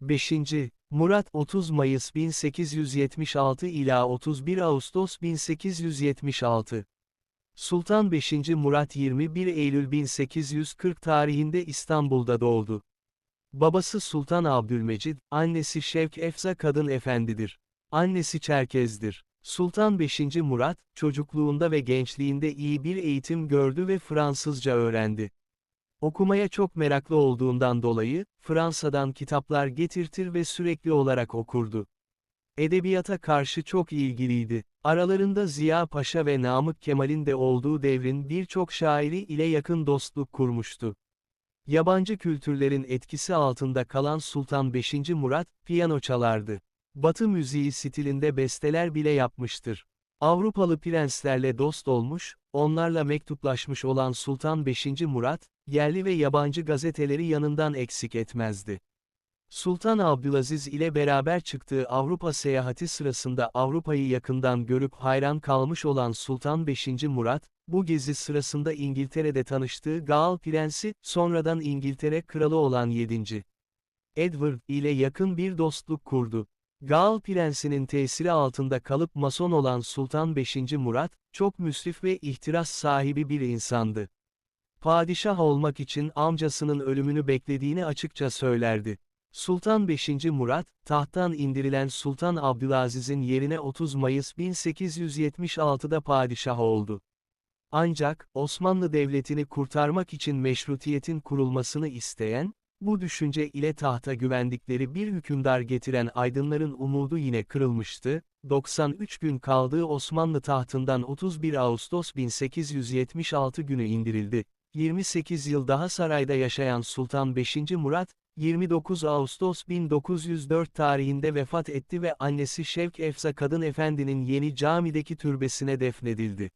5. Murat 30 Mayıs 1876 ila 31 Ağustos 1876 Sultan 5. Murat 21 Eylül 1840 tarihinde İstanbul'da doğdu. Babası Sultan Abdülmecid, annesi Şevk Efza Kadın Efendidir. Annesi Çerkez'dir. Sultan 5. Murat, çocukluğunda ve gençliğinde iyi bir eğitim gördü ve Fransızca öğrendi. Okumaya çok meraklı olduğundan dolayı, Fransa'dan kitaplar getirtir ve sürekli olarak okurdu. Edebiyata karşı çok ilgiliydi. Aralarında Ziya Paşa ve Namık Kemal'in de olduğu devrin birçok şairi ile yakın dostluk kurmuştu. Yabancı kültürlerin etkisi altında kalan Sultan 5. Murat, piyano çalardı. Batı müziği stilinde besteler bile yapmıştır. Avrupalı prenslerle dost olmuş, onlarla mektuplaşmış olan Sultan 5. Murat, yerli ve yabancı gazeteleri yanından eksik etmezdi. Sultan Abdülaziz ile beraber çıktığı Avrupa seyahati sırasında Avrupa'yı yakından görüp hayran kalmış olan Sultan 5. Murat, bu gezi sırasında İngiltere'de tanıştığı Gaal Prensi, sonradan İngiltere Kralı olan 7. Edward ile yakın bir dostluk kurdu. Gaal Prensi'nin tesiri altında kalıp mason olan Sultan 5. Murat, çok müsrif ve ihtiras sahibi bir insandı. Padişah olmak için amcasının ölümünü beklediğini açıkça söylerdi. Sultan 5. Murat, tahttan indirilen Sultan Abdülaziz'in yerine 30 Mayıs 1876'da padişah oldu. Ancak, Osmanlı Devleti'ni kurtarmak için meşrutiyetin kurulmasını isteyen, bu düşünce ile tahta güvendikleri bir hükümdar getiren aydınların umudu yine kırılmıştı, 93 gün kaldığı Osmanlı tahtından 31 Ağustos 1876 günü indirildi. 28 yıl daha sarayda yaşayan Sultan 5. Murat, 29 Ağustos 1904 tarihinde vefat etti ve annesi Şevk Efza Kadın Efendi'nin yeni camideki türbesine defnedildi.